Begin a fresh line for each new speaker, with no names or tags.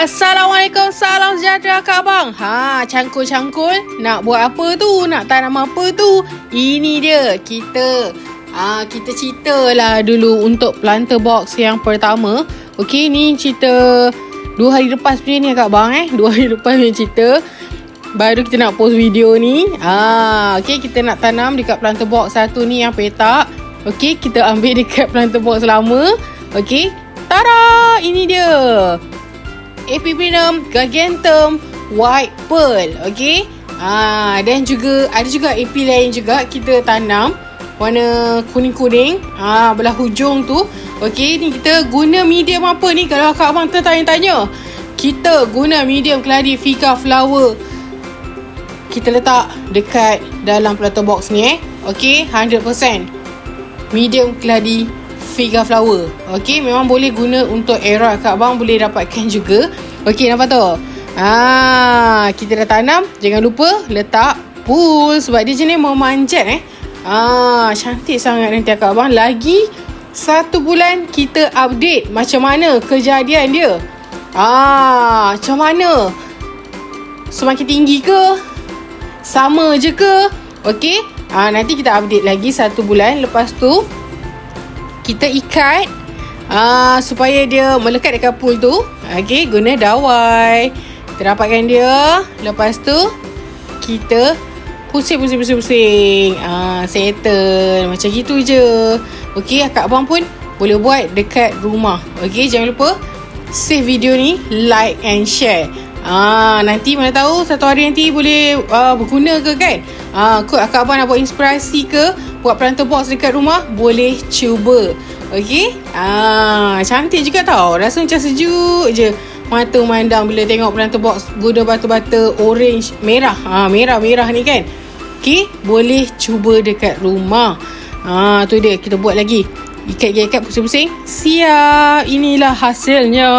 Assalamualaikum, salam sejahtera Kak Abang. Ha, cangkul-cangkul. Nak buat apa tu? Nak tanam apa tu? Ini dia, kita Ah, kita cerita lah dulu untuk planter box yang pertama. Okey, ni cerita dua hari lepas punya ni Kak Bang eh. Dua hari lepas punya cerita. Baru kita nak post video ni. Ah, okey kita nak tanam dekat planter box satu ni yang petak. Okey, kita ambil dekat planter box lama. Okey. Tara, ini dia. Epiprinum Gargantum White Pearl Okay ah, Dan juga Ada juga AP lain juga Kita tanam. Warna kuning-kuning ah, Belah hujung tu. Okay ni kita guna medium apa ni? Kalau Kak Abang tertanya-tanya. Kita guna medium keladi Fika Flower. Kita letak Dekat Dalam platter box ni eh. Okay 100% Medium keladi Figa flower. Okay memang boleh guna Untuk era Kak Abang Boleh dapatkan juga. Okay nampak tu? Ah, Kita dah tanam. Jangan lupa Letak pool Sebab dia jenis memanjat eh. Ah, Cantik sangat nanti Kak Abang. Lagi Satu bulan Kita update Macam mana Kejadian dia. Ah, Macam mana? Semakin tinggi ke? Sama je ke? Okay ah, Nanti kita update lagi Satu bulan. Lepas tu kita ikat uh, supaya dia melekat dekat pool tu. Okey, guna dawai. Kita dapatkan dia. Lepas tu kita pusing pusing pusing pusing. Uh, settle macam gitu je. Okey, akak abang pun boleh buat dekat rumah. Okey, jangan lupa save video ni, like and share. Ah, nanti mana tahu satu hari nanti boleh uh, berguna ke kan? Ah, kot akak abang nak buat inspirasi ke buat planter box dekat rumah, boleh cuba. Okey? Ah, cantik juga tau. Rasa macam sejuk je. Mata memandang bila tengok planter box guna batu-bata orange, merah. Ah, merah-merah ni kan. Okey, boleh cuba dekat rumah. Ah, tu dia kita buat lagi. Ikat-ikat pusing-pusing. Siap. Inilah hasilnya.